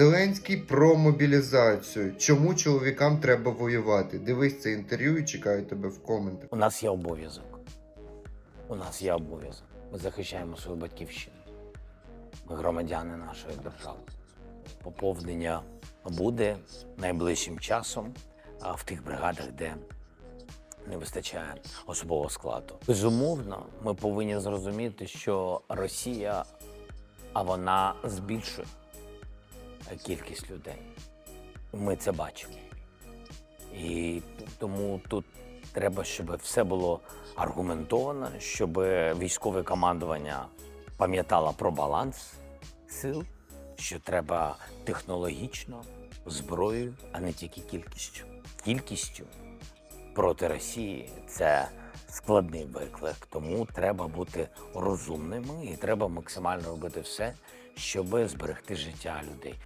Зеленський про мобілізацію. Чому чоловікам треба воювати? Дивись це інтерв'ю і чекаю тебе в коментах. У нас є обов'язок. У нас є обов'язок. Ми захищаємо свою батьківщину. Ми громадяни нашої держави. Поповнення буде найближчим часом в тих бригадах, де не вистачає особового складу. Безумовно, ми повинні зрозуміти, що Росія, а вона збільшує кількість людей. Ми це бачимо. І тому тут треба, щоб все було аргументовано, щоб військове командування пам'ятало про баланс сил, що треба технологічно, зброєю, а не тільки кількістю. Кількістю проти Росії це складний виклик, тому треба бути розумними і треба максимально робити все, щоб зберегти життя людей.